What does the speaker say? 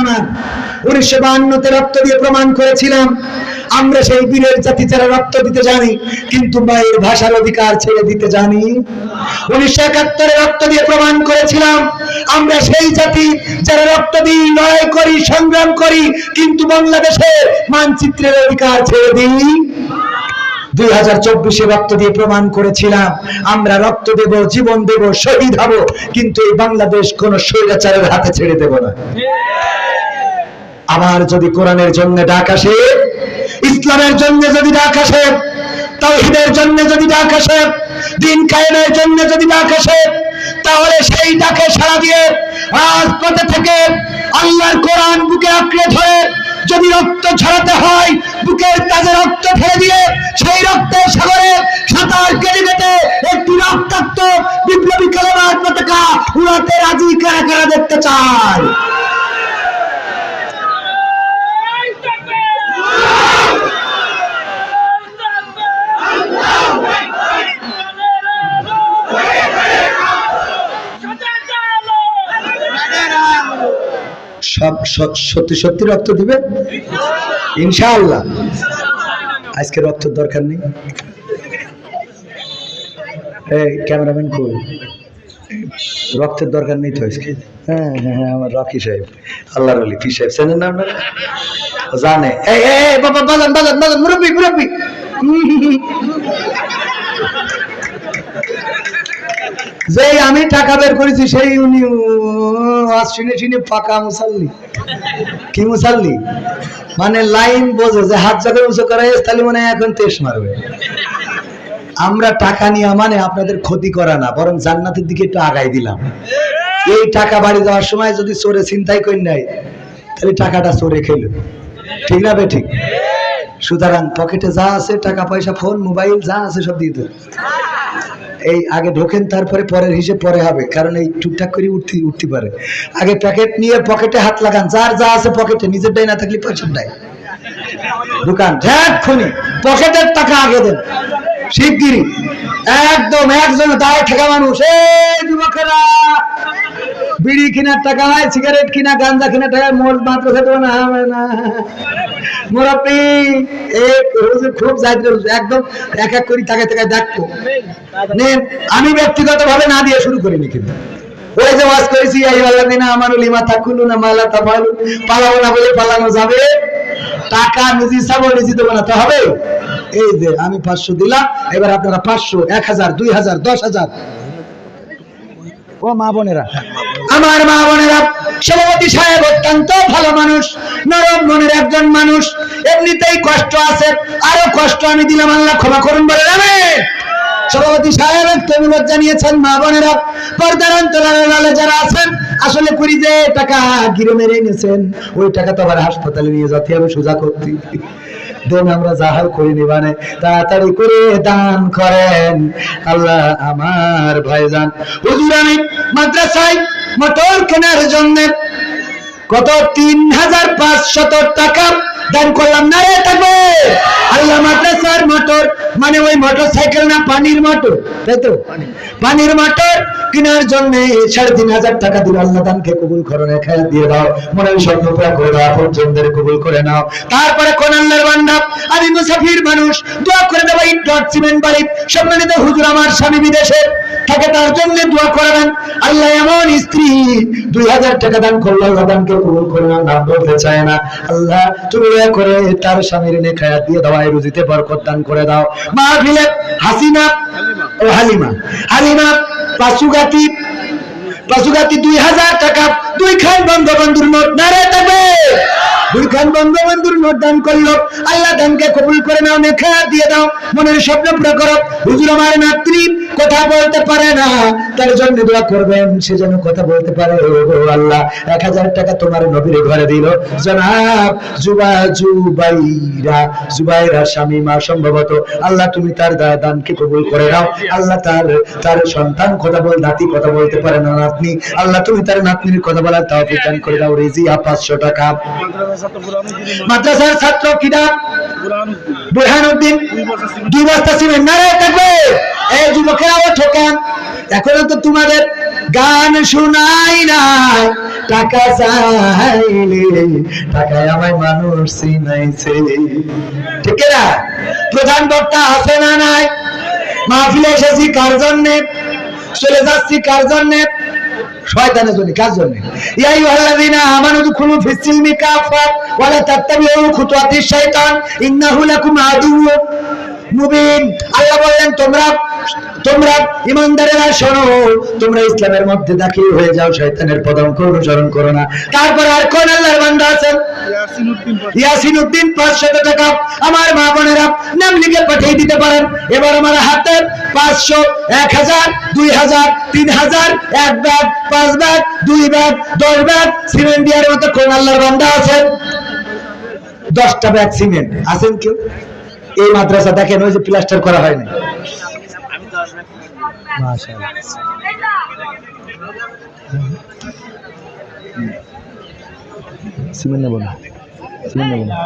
আমার উনিশশো বাহান্নতে রক্ত দিয়ে প্রমাণ করেছিলাম। আমরা সেই বীরের জাতি রক্ত দিতে জানি, কিন্তু মায়ের ভাষার অধিকার ছেড়ে দিতে জানি। উনিশশো একাত্তরে রক্ত দিয়ে প্রমাণ করেছিলাম, আমরা সেই জাতি যারা রক্ত দিই, লড়াই করি, সংগ্রাম করি, কিন্তু বাংলাদেশের মানচিত্রের অধিকার ছেড়ে দিই। দুই হাজার চব্বিশে রক্ত দিয়ে প্রমাণ করেছিলাম, আমরা রক্ত দেব, জীবন দেব, শহীদ হব, কিন্তু এই বাংলাদেশ কোন স্বৈরাচারের হাতে ছেড়ে দেব না। আবার যদি কোরআনের জন্য ডাক আসে, ইসলামের জন্য যদি ডাক আসে, তাওহীদের জন্য যদি ডাক আসে, দিন কায়েমের জন্য যদি ডাক আসে, তাহলে সেই ডাকে সাড়া দিয়ে রাজপথে থেকে আল্লাহর কোরআন বুকে আঁকড়ে ধরে যদি রক্ত ছড়াতে হয়, বুকের তাজে রক্ত ফেলে দিয়ে সেই রক্তের সাগরে সাঁতার কেটে কেটে একটি রক্তাক্ত বিপ্লবী কালেমার পতাকা উড়াতে রাজি কারা কারা দেখতে চায়? সত্যি সত্যি রক্ত দিবে? ইনশাআল্লাহ। আজকে রক্তের দরকার নেই। ক্যামেরাম্যান কই? রক্তের দরকার নেই তো আজকে? হ্যাঁ হ্যাঁ হ্যাঁ আমার রকি সাহেব। আল্লাহর আলী পি সাহেব, চেনেন না আপনারা? জানে। বাবা, বাজান বাজান বাজান, মুরব্বি মুরব্বি। যেই আমি টাকা বের করেছি, সেই উনি শুনে শুনে ফাঁকা মুসাল্লি। কি মুসাল্লি? মানে লাইন বোঝে যে হাত যখন উঁচু করা তাহলে মনে হয় এখন তেস মারবে। আমরা টাকা নিয়ে মানে আপনাদের ক্ষতি করা না, বরং জান্নাতের দিকে একটু আগাই দিলাম। এই টাকা বাড়ি যাওয়ার সময় যদি চোরে চিন্তাই করি নাই তাহলে টাকাটা চোরে খেলো। ঠিক না বে ঠিক? সুতরাং পকেটে যা আছে, টাকা পয়সা, ফোন, মোবাইল, যা আছে সব দিয়ে দেন এই আগে ঢোকেন, তারপরে পরের হিসেব পরে হবে। কারণ এই টুকটাক করে উঠতে উঠতে পারে। আগে প্যাকেট নিয়ে পকেটে হাত লাগান। যার যা আছে পকেটে, নিজের ডাই না থাকলে পয়সার ডাই দোকান খুনি, পকেটের টাকা আগে দেন। শিগগিরি একদম একজন দায় ঠেকা মানুষ। এই যুবকেরা, বিড়ি কেনার টাকা হয় সিগারেট কিনা গাঞ্জা কেনার টাকা মোট মাত্র খেতে না, হবে না। এই হুজুর খুব যাইতে একদম এক এক তাকে তাকে আমি ব্যক্তিগত ভাবে না দিয়ে শুরু করিনি কিন্তু। ওই যে ওয়াজ করেছি না মালা পালাবো না বলে পালানো যাবে। টাকা নিজে নিজে দেবো না, তো হবে? এই যে আমি পাঁচশো দিলাম, এবার আপনারা পাঁচশো, এক হাজার, দুই হাজার, দশ হাজার। ও মা বোনেরা, আমার মা বোনেরা সভাপতি সাহেব অত্যন্ত ভালো মানুষ, নরম মনের একজন মানুষ। এমনিতেই কষ্ট আছে, আরও কষ্ট আমি দিলাম, আল্লাহ ক্ষমা করুন বলে আমি সভাপতি সাহেব তবিলত জানিয়েছেন, মা বোনেরা, পর্দার অন্তরালের লালে যারা আছেন, আসলে কুড়ি যে টাকা গিরে মেরে এনেছেন, ওই টাকা তো আবার হাসপাতালে নিয়ে যেতে হবে সোজা করতে। দেন আমরা যাহার করি নিবানে তাড়াতাড়ি করে দান করেন। আল্লাহ আমার ভাইজান। হুজুর আমি মাদ্রাসায় মোটর কেনার জন্য কত? তিন হাজার পাঁচশত টাকা দান করলাম। না রে থাকবে। আল্লাহ মাদ্রাসার মোটর মানে ওই মোটর সাইকেল না পানির মোটর? পানির মোটর কেনার জন্য সাড়ে তিন হাজার টাকা দিল আল্লাহ দানকে কবুল করো খেয়াল দিয়ে দাও। মনের স্বপ্ন পুরা করে দাও আপনজনদের কবুল করে নাও। তারপরে কোন আল্লাহর বান্দা আমি মুসাফির মানুষ, দোয়া করে দেবো ইট ডট সিমেন্ট বাড়ি সম্মানিত হুজুর আমার স্বামী বিদেশে থাকে, তার জন্য দোয়া করাবেন আল্লাহ এমন স্ত্রী, দুই হাজার টাকা দান করল, আল্লাহ দানকে কবুল করে নাও নাম বলতে চায় না। আল্লাহ, তুমি দয়া করে তার স্বামীর নে খায়াত দিয়ে দাও রুজিতে বরকত দান করে দাও। মা ভিলে হাসিনা হালিমা। হালিমা পাশুগাতি পাশুগাতি দুই হাজার টাকা দুই খান বঙ্গবন্ধুর নোট নারে তবে। দুই খান বঙ্গবন্ধুর নোট দান করল। আল্লাহ দানকে কবুল করে নাও নেখা দিয়ে দাও। মনের স্বপ্ন পুরো করো। হুজুর আমার নাতনি কথা বলতে পারে না। তার জন্য দোয়া করবেন, সে যেন কথা বলতে পারে। ও আল্লাহ, এক হাজার টাকা তোমার নবীর ঘরে দিল। জনাব জুবা জুবাইরা জুবাইরা স্বামী মা সম্ভবত, আল্লাহ তুমি তার দানকে কবুল করে নাও। আল্লাহ তার তার সন্তান কথা বল, নাতি কথা বলতে পারে না, নাতনি। আল্লাহ তুমি তার নাতনির কথা বলার তাও দান করে দাও রেজিয়া পাঁচশো টাকা মাদ্রাসার ছাত্র কিনা বুরহানুদ্দিন। দুই বস্তা সিমেন্ট। নারে থাকবে। এই যুবকেরা ও ঠোকেন। এখনও তো তোমাদের গান শুনাই নাই। টাকা চাইলে, টাকায় আমায় মানুষ চিনাইছে। ঠিক না? প্রধান বক্তা আছে না নাই? মাহফিলে এসেছি, কার জন্যে? চলে যাচ্ছি, কার জন্যে? শয়তানের জন্য, কার জন্য? ইয়া ওয়াল্লাযিনা আমানু দুখুলু ফিস সিলমি কাফা ওয়ালা তাত্তাবিউ খুতুওয়াতিশ শাইতান ইন্নাহু লাকুম আদুউম মুবিন। আল্লাহ বললেন, তোমরা তোমরা ইমানদারেরা শোনো, তোমরা ইসলামের মধ্যে দাখিল হয়ে যাও, শয়তানের পদাঙ্ক অনুসরণ করো না। তারপর আর কোন আল্লাহর বান্দা আছেন? ইয়াসিন উদ্দিন পাঁচশত টাকা। আমার মা বোনেরা, নাম লিখে পাঠিয়ে দিতে পারেন। এবার আমার হাতে পাঁচশো, এক হাজার, দুই হাজার, তিন হাজার, এক ব্যাগ, পাঁচ ব্যাগ, দুই ব্যাগ, দশ ব্যাগ, সিমেন্ট দেওয়ার মতো কোন আল্লাহর বান্দা আছেন? দশটা ব্যাগ সিমেন্ট। আছেন কেউ? এই মাদ্রাসা দেখেন, ওই যে প্লাস্টার করা হয়নি সিমেন্ট নেব না। সিমেন্ট নেব না।